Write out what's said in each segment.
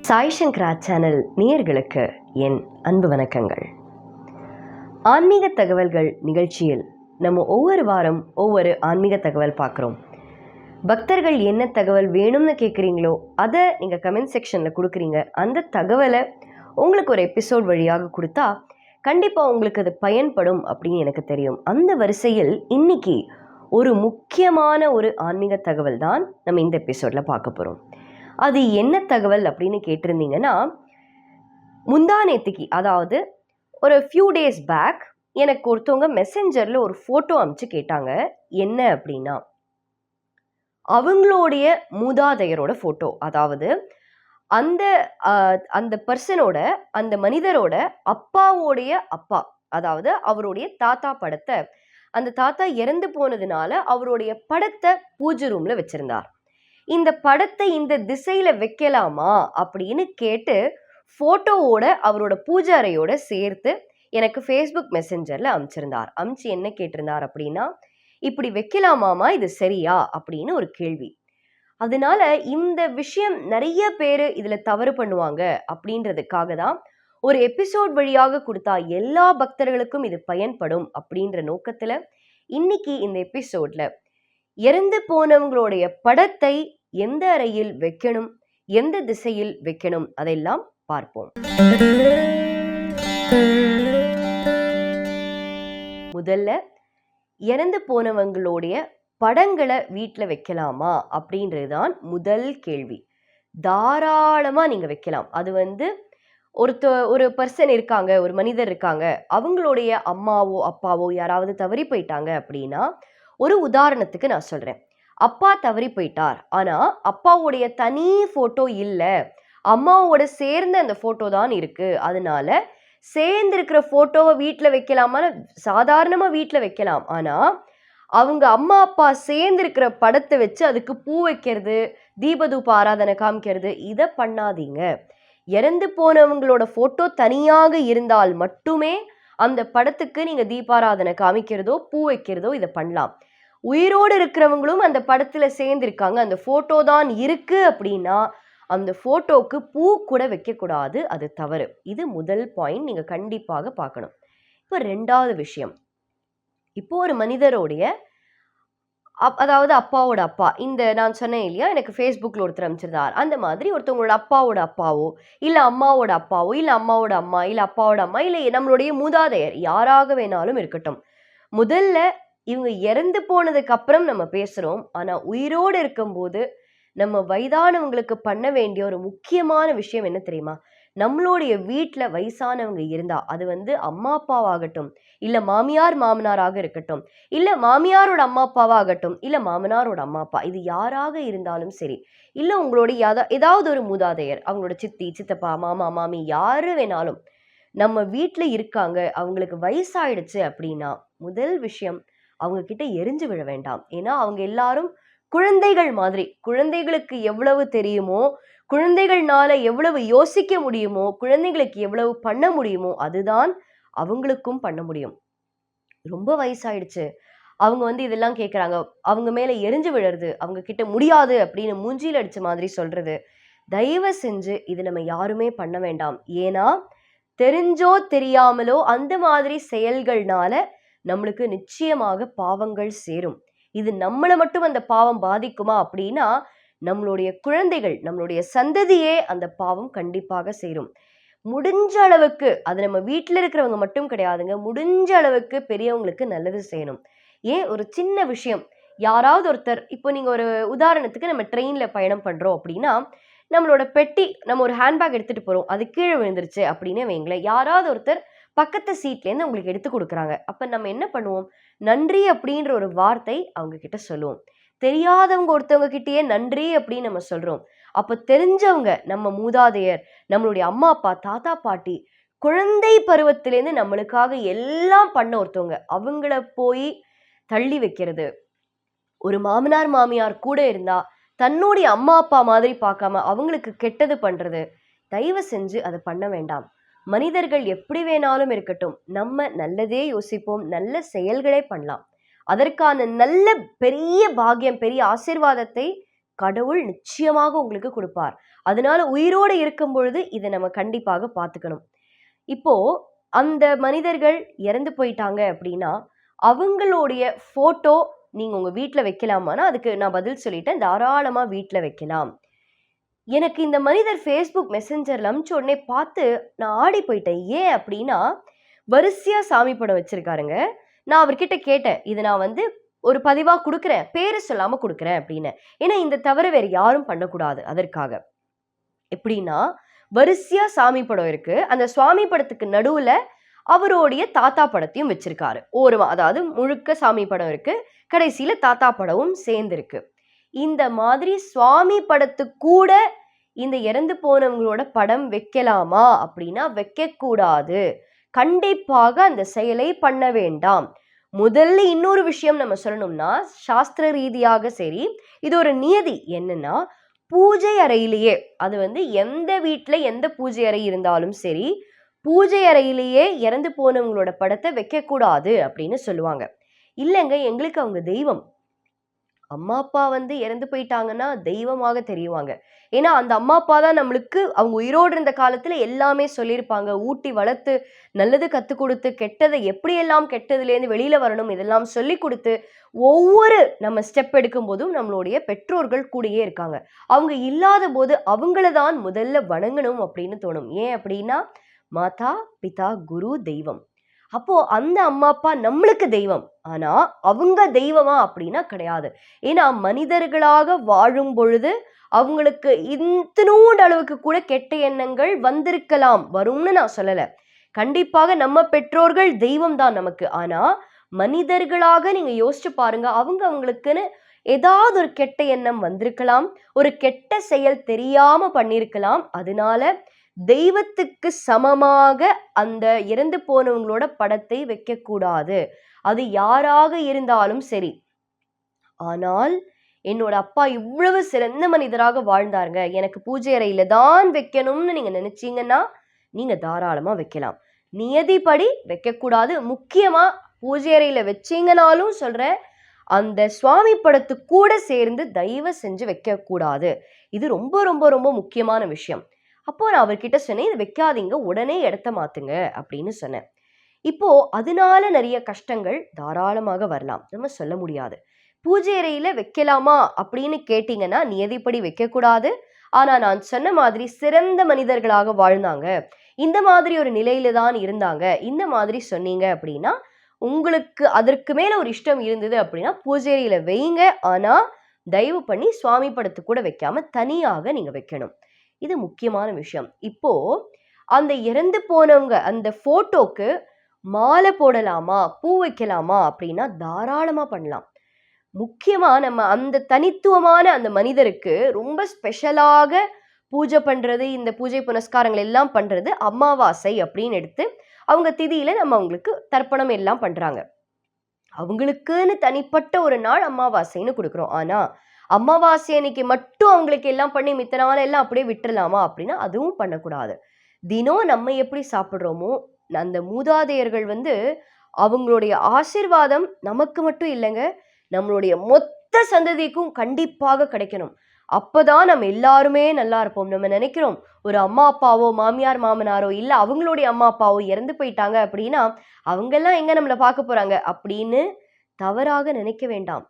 சாய் சங்கரா channel நேயர்களுக்கு என் அன்பு வணக்கங்கள். ஆன்மீக தகவல்கள் நிகழ்ச்சியில் நம்ம ஒவ்வொரு வாரம் ஒவ்வொரு ஆன்மீக தகவல் பார்க்குறோம். பக்தர்கள் என்ன தகவல் வேணும்னு கேட்குறீங்களோ அதை நீங்கள் கமெண்ட் செக்ஷனில் கொடுக்குறீங்க. அந்த தகவலை உங்களுக்கு ஒரு எபிசோட் வழியாக கொடுத்தா கண்டிப்பாக உங்களுக்கு அது பயன்படும் அப்படின்னு எனக்கு தெரியும். அந்த வரிசையில் இன்னைக்கு ஒரு முக்கியமான ஒரு ஆன்மீக தகவல் தான் நம்ம இந்த எபிசோடில் பார்க்க போகிறோம் அது என்ன தகவல் அப்படின்னு கேட்டிருந்தீங்கன்னா முந்தானேத்துக்கு அதாவது ஒரு ஃபியூ டேஸ் பேக் எனக்கு ஒருத்தவங்க மெசஞ்சரில் ஒரு ஃபோட்டோ அமைச்சு கேட்டாங்க. என்ன அப்படின்னா அவங்களுடைய மூதாதையரோட ஃபோட்டோ அதாவது அந்த அந்த பர்சனோட அந்த மனிதரோட அப்பாவோடைய அப்பா அதாவது அவருடைய தாத்தா படத்தை அந்த தாத்தா இறந்து போனதுனால அவருடைய படத்தை பூஜை ரூம்ல வச்சிருந்தார். இந்த படத்தை இந்த திசையில வைக்கலாமா அப்படின்னு கேட்டு ஃபோட்டோவோட அவரோட பூஜை அறையோட சேர்த்து எனக்கு ஃபேஸ்புக் மெசஞ்சரில் அமிச்சிருந்தார். அமிச்சு என்ன கேட்டிருந்தார் அப்படின்னா இப்படி வைக்கலாமாமா இது சரியா? அப்படின்னு ஒரு கேள்வி. அதனால இந்த விஷயம் நிறைய பேர் இதில் தவறு பண்ணுவாங்க அப்படின்றதுக்காக தான் ஒரு எபிசோட் வழியாக கொடுத்தா எல்லா பக்தர்களுக்கும் இது பயன்படும் அப்படின்ற நோக்கத்தில் இன்னைக்கு இந்த எபிசோட்ல இறந்து போனவங்களுடைய படத்தை எந்த அறையில் வைக்கணும் எந்த திசையில் வைக்கணும் அதெல்லாம் பார்ப்போம். முதல்ல இறந்து போனவங்களுடைய படங்களை வீட்டில் வைக்கலாமா அப்படின்றது தான் முதல் கேள்வி. தாராளமாக நீங்கள் வைக்கலாம். அது வந்து ஒருத்த ஒரு பர்சன் இருக்காங்க ஒரு மனிதர் இருக்காங்க. அவங்களுடைய அம்மாவோ அப்பாவோ யாராவது தவறி போயிட்டாங்க அப்படின்னா ஒரு உதாரணத்துக்கு நான் சொல்கிறேன் அப்பா தவறி போயிட்டார். ஆனால் அப்பாவுடைய தனி ஃபோட்டோ இல்லை. அம்மாவோட சேர்ந்த அந்த ஃபோட்டோ தான் இருக்குது அதனால சேர்ந்துருக்கிற ஃபோட்டோவை வீட்டில் வைக்கலாமா சாதாரணமாக வீட்டில் வைக்கலாம். ஆனால் அவங்க அம்மா அப்பா சேர்ந்துருக்கிற படத்தை வச்சு அதுக்கு பூ வைக்கிறது தீபதூப ஆராதனை காமிக்கிறது இதை பண்ணாதீங்க. இறந்து போனவங்களோட ஃபோட்டோ தனியாக இருந்தால் மட்டுமே அந்த படத்துக்கு நீங்கள் தீபாராதனை காமிக்கிறதோ பூ வைக்கிறதோ இதை பண்ணலாம். உயிரோடு இருக்கிறவங்களும் அந்த படத்தில் சேர்ந்துருக்காங்க. அந்த ஃபோட்டோ தான் இருக்குது அப்படின்னா அந்த ஃபோட்டோக்கு பூ கூட வைக்கக்கூடாது. அது தவறு. இது முதல் பாயிண்ட் நீங்கள் கண்டிப்பாக பார்க்கணும். இப்போ ரெண்டாவது விஷயம். இப்போ ஒரு மனிதருடைய அப் அதாவது அப்பாவோட அப்பா. இந்த நான் சொன்னேன் இல்லையா? எனக்கு ஃபேஸ்புக்கில் ஒருத்தர் அமைச்சிருந்தார். அந்த மாதிரி ஒருத்தவங்களோட அப்பாவோட அப்பாவோ இல்லை அம்மாவோட அப்பாவோ இல்லை அம்மாவோட அம்மா இல்லை அப்பாவோட அம்மா இல்லை நம்மளுடைய மூதாதையர் யாராக வேணாலும் இருக்கட்டும். முதல்ல இவங்க இறந்து போனதுக்கு அப்புறம் நம்ம பேசுகிறோம் ஆனால் உயிரோடு இருக்கும்போது நம்ம வயதானவங்களுக்கு பண்ண வேண்டிய ஒரு முக்கியமான விஷயம் என்ன தெரியுமா? நம்மளுடைய வீட்டில் வயசானவங்க இருந்தால் அது வந்து அம்மா அப்பாவாகட்டும் இல்லை மாமியார் மாமனாராக இருக்கட்டும் இல்லை மாமியாரோட அம்மா அப்பாவாகட்டும் இல்லை மாமனாரோட அம்மா அப்பா இது யாராக இருந்தாலும் சரி இல்லை உங்களுடைய யாதா ஏதாவது ஒரு மூதாதையர் அவங்களோட சித்தி சித்தப்பா மாமா மாமி யார் வேணாலும் நம்ம வீட்டில் இருக்காங்க அவங்களுக்கு வயசாயிடுச்சு அப்படின்னா முதல் விஷயம் அவங்க கிட்ட எரிஞ்சு விழ வேண்டாம். ஏன்னா அவங்க எல்லாரும் குழந்தைகள் மாதிரி குழந்தைகளுக்கு எவ்வளவு தெரியுமோ குழந்தைகள்னால எவ்வளவு யோசிக்க முடியுமோ குழந்தைகளுக்கு எவ்வளவு பண்ண முடியுமோ அதுதான் அவங்களுக்கும் பண்ண முடியும். ரொம்ப வயசாயிடுச்சு. அவங்க வந்து இதெல்லாம் கேட்குறாங்க அவங்க மேலே எரிஞ்சு விழுறது அவங்க கிட்ட முடியாது அப்படின்னு மூஞ்சியில் அடித்த மாதிரி சொல்கிறது தயவு செஞ்சு இது நம்ம யாருமே பண்ண வேண்டாம். ஏன்னா தெரிஞ்சோ தெரியாமலோ அந்த மாதிரி செயல்கள்னால நம்மளுக்கு நிச்சயமாக பாவங்கள் சேரும். இது நம்மளை மட்டும் அந்த பாவம் பாதிக்குமா அப்படின்னா நம்மளுடைய குழந்தைகள் நம்மளுடைய சந்ததியே அந்த பாவம் கண்டிப்பாக சேரும். முடிஞ்ச அளவுக்கு அது நம்ம வீட்டில் இருக்கிறவங்க மட்டும் கிடையாதுங்க முடிஞ்ச அளவுக்கு பெரியவங்களுக்கு நல்லது செய்யணும். ஏன்? ஒரு சின்ன விஷயம். யாராவது ஒருத்தர் இப்போ நீங்கள் ஒரு உதாரணத்துக்கு நம்ம ட்ரெயினில் பயணம் பண்ணுறோம் அப்படின்னா நம்மளோட பெட்டி நம்ம ஒரு ஹேண்ட்பேக் எடுத்துகிட்டு போகிறோம் அது கீழே விழுந்துருச்சு அப்படின்னு வைங்களேன். யாராவது ஒருத்தர் பக்கத்து சீட்லேருந்து உங்களுக்கு எடுத்து கொடுக்குறாங்க. அப்போ நம்ம என்ன பண்ணுவோம்? நன்றி அப்படின்ற ஒரு வார்த்தை அவங்க கிட்ட சொல்லுவோம். தெரியாதவங்க ஒருத்தவங்க கிட்டேயே நன்றி அப்படின்னு நம்ம சொல்கிறோம் அப்போ தெரிஞ்சவங்க நம்ம மூதாதையர் நம்மளுடைய அம்மா அப்பா தாத்தா பாட்டி குழந்தை பருவத்திலேருந்து நம்மளுக்காக எல்லாம் பண்ண ஒருத்தவங்க அவங்கள போய் தள்ளி வைக்கிறது. ஒரு மாமனார் மாமியார் கூட இருந்தா தன்னுடைய அம்மா அப்பா மாதிரி பார்க்காம அவங்களுக்கு கெட்டது பண்றது தயவு செஞ்சு அதை பண்ண வேண்டாம். மனிதர்கள் எப்படி வேணாலும் இருக்கட்டும். நம்ம நல்லதே யோசிப்போம் நல்ல செயல்களே பண்ணலாம். அதற்கான நல்ல பெரிய பாக்கியம் பெரிய ஆசீர்வாதத்தை கடவுள் நிச்சயமாக உங்களுக்கு கொடுப்பார். அதனால உயிரோடு இருக்கும் பொழுது இதை நம்ம கண்டிப்பாக பார்த்துக்கணும். இப்போ அந்த மனிதர்கள் இறந்து போயிட்டாங்க அப்படின்னா அவங்களுடைய ஃபோட்டோ நீங்கள் உங்கள் வீட்டில் வைக்கலாமான்னா அதுக்கு நான் பதில் சொல்லிட்டேன். தாராளமாக வீட்டில் வைக்கலாம். எனக்கு இந்த மனிதர் ஃபேஸ்புக் மெசஞ்சரில் அனுப்பிச்ச உடனே பார்த்து நான் ஆடி போயிட்டேன். ஏன் அப்படின்னா வரிசையாக சாமி படம் வச்சுருக்காருங்க. நான் அவர்கிட்ட கேட்டேன் இது நான் வந்து ஒரு பதிவாக கொடுக்குறேன் பேரை சொல்லாமல் கொடுக்குறேன் அப்படின்னு. ஏன்னா இந்த தவிர வேறு யாரும் பண்ணக்கூடாது அதற்காக. எப்படின்னா வரிசையாக சாமி படம் இருக்குது அந்த சுவாமி படத்துக்கு நடுவில் அவருடைய தாத்தா படத்தையும் வச்சிருக்காரு. ஓரமா அதாவது முழுக்க சாமி படம் இருக்கு. கடைசியில தாத்தா படமும் சேர்ந்துருக்கு. இந்த மாதிரி சுவாமி படத்து கூட இந்த இறந்து போனவங்களோட படம் வைக்கலாமா அப்படின்னா வைக்கக்கூடாது. கண்டிப்பாக அந்த செயலை பண்ண வேண்டாம். முதல்ல இன்னொரு விஷயம் நம்ம சொல்லணும்னா சாஸ்திர ரீதியாக சரி இது ஒரு நியதி. என்னன்னா பூஜை அறையிலேயே அது வந்து எந்த வீட்டில் எந்த பூஜை அறை இருந்தாலும் சரி பூஜை அறையிலேயே இறந்து போனவங்களோட படத்தை வைக்கக்கூடாது அப்படின்னு சொல்லுவாங்க. இல்லைங்க எங்களுக்கு அவங்க தெய்வம். அம்மா அப்பா வந்து இறந்து போயிட்டாங்கன்னா தெய்வமாக தெரியுவாங்க ஏன்னா அந்த அம்மா அப்பா தான் நம்மளுக்கு அவங்க உயிரோடு இருந்த காலத்துல எல்லாமே சொல்லியிருப்பாங்க. ஊட்டி வளர்த்து நல்லது கற்றுக் கொடுத்து கெட்டதை எப்படியெல்லாம் கெட்டதுலேருந்து வெளியில வரணும் இதெல்லாம் சொல்லி கொடுத்து ஒவ்வொரு நம்ம ஸ்டெப் எடுக்கும் போதும் நம்மளுடைய பெற்றோர்கள் கூடயே இருக்காங்க. அவங்க இல்லாத போது அவங்கள தான் முதல்ல வணங்கணும் அப்படின்னு தோணும். ஏன் அப்படின்னா மாதா பிதா குரு தெய்வம். அப்போ அந்த அம்மா அப்பா நம்மளுக்கு தெய்வம். ஆனா அவங்க தெய்வமா அப்படின்னா கிடையாது. ஏன்னா மனிதர்களாக வாழும் பொழுது அவங்களுக்கு இத்தனோண்டு அளவுக்கு கூட கெட்ட எண்ணங்கள் வந்திருக்கலாம். வரும்னு நான் சொல்லல. கண்டிப்பாக நம்ம பெற்றோர்கள் தெய்வம் தான் நமக்கு. ஆனா மனிதர்களாக நீங்க யோசிச்சு பாருங்க. அவங்க அவங்களுக்குன்னு ஏதாவது ஒரு கெட்ட எண்ணம் வந்திருக்கலாம். ஒரு கெட்ட செயல் தெரியாம பண்ணியிருக்கலாம் அதனால தெய்வத்துக்கு சமமாக அந்த இறந்து போனவங்களோட படத்தை வைக்கக்கூடாது. அது யாராக இருந்தாலும் சரி. ஆனால் என்னோட அப்பா இவ்வளவு சிறந்த மனிதராக வாழ்ந்தாருங்க. எனக்கு பூஜை அறையில தான் வைக்கணும்னு நீங்க நினைச்சீங்கன்னா நீங்க தாராளமா வைக்கலாம். நியதிப்படி வைக்கக்கூடாது. முக்கியமா பூஜை அறையில வச்சீங்கனாலும் சொல்றேன் அந்த சுவாமி படத்து கூட சேர்ந்து தயவு செஞ்சு வைக்கக்கூடாது. இது ரொம்ப ரொம்ப ரொம்ப முக்கியமான விஷயம். அப்போ நான் அவர்கிட்ட சொன்னேன் இதை வைக்காதீங்க உடனே இடத்த மாற்றுங்க அப்படின்னு சொன்னேன். இப்போ அதனால நிறைய கஷ்டங்கள் தாராளமாக வரலாம். நம்ம சொல்ல முடியாது. பூஜை அறையில் வைக்கலாமா அப்படின்னு கேட்டிங்கன்னா நியதிப்படி வைக்கக்கூடாது? ஆனால் நான் சொன்ன மாதிரி சிறந்த மனிதர்களாக வாழ்ந்தாங்க. இந்த மாதிரி ஒரு நிலையில தான் இருந்தாங்க. இந்த மாதிரி சொன்னீங்க அப்படின்னா உங்களுக்கு அதற்கு மேலே ஒரு இஷ்டம் இருந்தது அப்படின்னா பூஜை அறையில வைங்க ஆனால் தயவு பண்ணி சுவாமி படத்து கூட வைக்காம தனியாக நீங்கள் வைக்கணும். இது முக்கியமான விஷயம். இப்போ அந்த இறந்து போனவங்க அந்த போட்டோக்கு மாலை போடலாமா பூ வைக்கலாமா அப்படின்னா தாராளமா பண்ணலாம். முக்கியமா நம்ம அந்த தனித்துவமான அந்த மனிதருக்கு ரொம்ப ஸ்பெஷலாக பூஜை பண்றது இந்த பூஜை புனஸ்காரங்கள் எல்லாம் பண்றது அமாவாசை அப்படின்னு எடுத்து அவங்க திதியில நம்ம அவங்களுக்கு தர்ப்பணம் எல்லாம் பண்றாங்க. அவங்களுக்குன்னு தனிப்பட்ட ஒரு நாள் அமாவாசைன்னு கொடுக்குறோம். ஆனா அமாவாசை அன்னைக்கு மட்டும் அவங்களுக்கு எல்லாம் பண்ணி மித்த நாள் எல்லாம் அப்படியே விட்டுடலாமா அப்படின்னா அதுவும் பண்ணக்கூடாது. தினம் நம்ம எப்படி சாப்பிட்றோமோ அந்த மூதாதையர்கள் வந்து அவங்களுடைய ஆசிர்வாதம் நமக்கு மட்டும் இல்லைங்க நம்மளுடைய மொத்த சந்ததிக்கும் கண்டிப்பாக கிடைக்கணும். அப்போதான் நம்ம எல்லாருமே நல்லா இருப்போம். நம்ம நினைக்கிறோம் ஒரு அம்மா அப்பாவோ மாமியார் மாமனாரோ இல்லை அவங்களுடைய அம்மா அப்பாவோ இறந்து போயிட்டாங்க அப்படின்னா அவங்கெல்லாம் எங்கே நம்மளை பார்க்க போகிறாங்க அப்படின்னு தவறாக நினைக்க வேண்டாம்.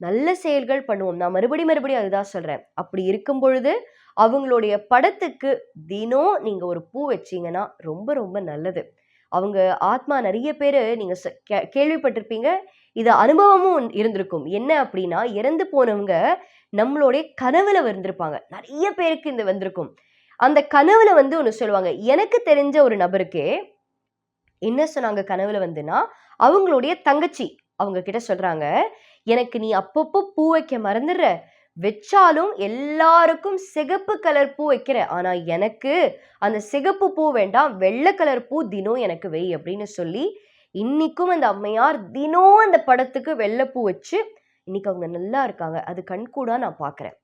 நல்ல செயல்கள் பண்ணுவோம். நான் மறுபடி மறுபடியும் அதுதான் சொல்கிறேன் அப்படி இருக்கும் பொழுது அவங்களுடைய படத்துக்கு தினம் நீங்கள் ஒரு பூ வச்சீங்கன்னா ரொம்ப ரொம்ப நல்லது. அவங்க ஆத்மா நிறைய பேர் நீங்கள் ச- கே- கேள்விப்பட்டிருப்பீங்க. இது அனுபவமும் இருந்திருக்கும். என்ன அப்படின்னா இறந்து போனவங்க நம்மளுடைய கனவுல வந்திருப்பாங்க. நிறைய பேருக்கு இந்த வந்திருக்கும். அந்த கனவுல வந்து ஒன்று சொல்லுவாங்க. எனக்கு தெரிஞ்ச ஒரு நபருக்கே என்ன சொன்னாங்க கனவுல வந்துன்னா அவங்களுடைய தங்கச்சி அவங்க கிட்ட சொல்றாங்க எனக்கு நீ அப்பப்போ பூ வைக்க மறந்துடுற. வச்சாலும் எல்லாருக்கும் சிகப்பு கலர் பூ வைக்கிற. ஆனா எனக்கு அந்த சிகப்பு பூ வேண்டாம். வெள்ளை கலர் பூ தினம் எனக்கு வை அப்படின்னு சொல்லி இன்னைக்கும் அந்த அம்மையார் தினம் அந்த படத்துக்கு வெள்ளை பூ வச்சு இன்னைக்கு அவங்க நல்லா இருக்காங்க. அது கண்கூடாக நான் பார்க்குறேன்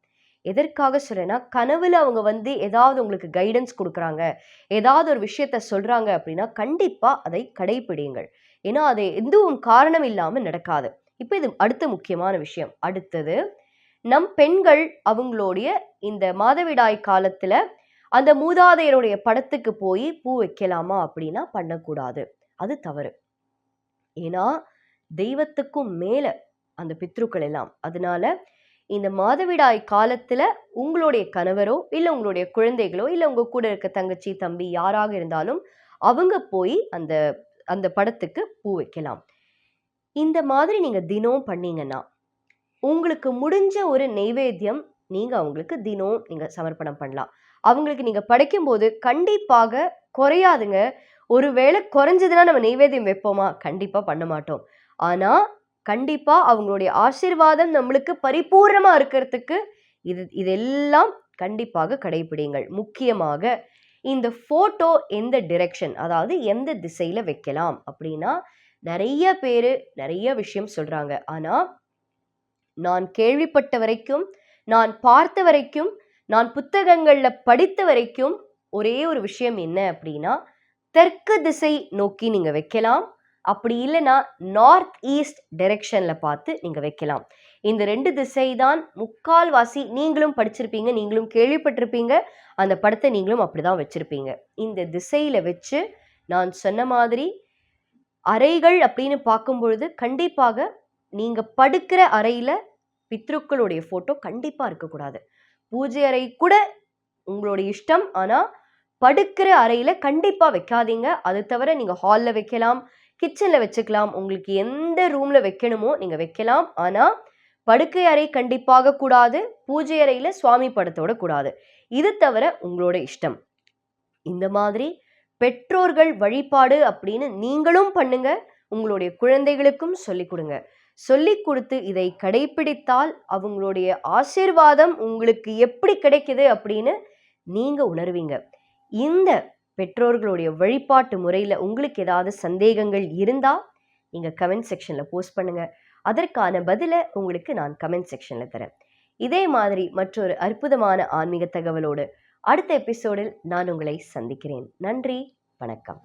எதற்காக சொல்கிறேன்னா கனவில் அவங்க வந்து ஏதாவது உங்களுக்கு கைடன்ஸ் கொடுக்குறாங்க ஏதாவது ஒரு விஷயத்த சொல்கிறாங்க அப்படின்னா கண்டிப்பாக அதை கடைபிடியுங்கள் ஏன்னா அது எதுவும் காரணம் இல்லாமல் நடக்காது. இப்போ இது அடுத்த முக்கியமான விஷயம். அடுத்தது நம் பெண்கள் அவங்களுடைய இந்த மாதவிடாய் காலத்தில் அந்த மூதாதையருடைய படத்துக்கு போய் பூ வைக்கலாமா அப்படின்னா பண்ணக்கூடாது. அது தவறு. ஏன்னா தெய்வத்துக்கும் மேல அந்த பித்ருக்கள் எல்லாம். அதனால இந்த மாதவிடாய் காலத்துல உங்களுடைய கணவரோ இல்லை உங்களுடைய குழந்தைகளோ இல்லை உங்க கூட இருக்க தங்கச்சி தம்பி யாராக இருந்தாலும் அவங்க போய் அந்த அந்த படத்துக்கு பூ வைக்கலாம். இந்த மாதிரி நீங்கள் தினம் பண்ணீங்கன்னா உங்களுக்கு முடிஞ்ச ஒரு நெய்வேத்தியம் நீங்கள் அவங்களுக்கு தினம் நீங்கள் சமர்ப்பணம் பண்ணலாம். அவங்களுக்கு நீங்கள் படைக்கும்போது கண்டிப்பாக குறையாதுங்க. ஒருவேளை குறைஞ்சதுன்னா நம்ம நெய்வேத்தியம் வைப்போமா? கண்டிப்பாக பண்ண மாட்டோம். ஆனால் கண்டிப்பாக அவங்களுடைய ஆசீர்வாதம் நம்மளுக்கு பரிபூர்ணமாக இருக்கிறதுக்கு இது இதெல்லாம் கண்டிப்பாக கடைபிடிங்கள் முக்கியமாக இந்த ஃபோட்டோ எந்த டிரெக்ஷன் அதாவது எந்த திசையில் வைக்கலாம் அப்படின்னா நிறைய பேர் நிறைய விஷயம் சொல்கிறாங்க ஆனால் நான் கேள்விப்பட்ட வரைக்கும் நான் பார்த்த வரைக்கும் நான் புத்தகங்களில் படித்த வரைக்கும் ஒரே ஒரு விஷயம் என்ன அப்படின்னா தெற்கு திசை நோக்கி நீங்கள் வைக்கலாம். அப்படி இல்லைன்னா நார்த் ஈஸ்ட் டைரெக்ஷன்ல பார்த்து நீங்கள் வைக்கலாம். இந்த ரெண்டு திசை தான் முக்கால்வாசி நீங்களும் படிச்சிருப்பீங்க நீங்களும் கேள்விப்பட்டிருப்பீங்க. அந்த படத்தை நீங்களும் அப்படி தான் வச்சுருப்பீங்க. இந்த திசையில் வச்சு நான் சொன்ன மாதிரி அறைகள் அப்படின்னு பார்க்கும் பொழுது கண்டிப்பாக நீங்கள் படுக்கிற அறையில் பித்ருக்களுடைய ஃபோட்டோ கண்டிப்பாக இருக்கக்கூடாது. பூஜை அறை கூட உங்களுடைய இஷ்டம். ஆனால் படுக்கிற அறையில் கண்டிப்பாக வைக்காதீங்க. அது தவிர நீங்கள் ஹாலில் வைக்கலாம் கிச்சனில் வச்சுக்கலாம். உங்களுக்கு எந்த ரூமில் வைக்கணுமோ நீங்கள் வைக்கலாம். ஆனால் படுக்கை அறை கண்டிப்பாக கூடாது. பூஜை அறையில் சுவாமி படத்தோட கூடாது. இது தவிர உங்களோட இஷ்டம். இந்த மாதிரி பெற்றோர்கள் வழிபாடு அப்படின்னு நீங்களும் பண்ணுங்க உங்களுடைய குழந்தைகளுக்கும் சொல்லிக் கொடுங்க. சொல்லிக் கொடுத்து இதை கடைபிடித்தால் அவங்களுடைய ஆசீர்வாதம் உங்களுக்கு எப்படி கிடைக்குது அப்படின்னு நீங்க உணர்வீங்க. இந்த பெற்றோர்களுடைய வழிபாட்டு முறையில் உங்களுக்கு ஏதாவது சந்தேகங்கள் இருந்தால் நீங்கள் கமெண்ட் செக்ஷனில் போஸ்ட் பண்ணுங்கள் அதற்கான பதிலை உங்களுக்கு நான் கமெண்ட் செக்ஷனில் தரேன். இதே மாதிரி மற்றொரு அற்புதமான ஆன்மீக தகவலோடு அடுத்த எபிசோடில் நான் உங்களை சந்திக்கிறேன். நன்றி வணக்கம்.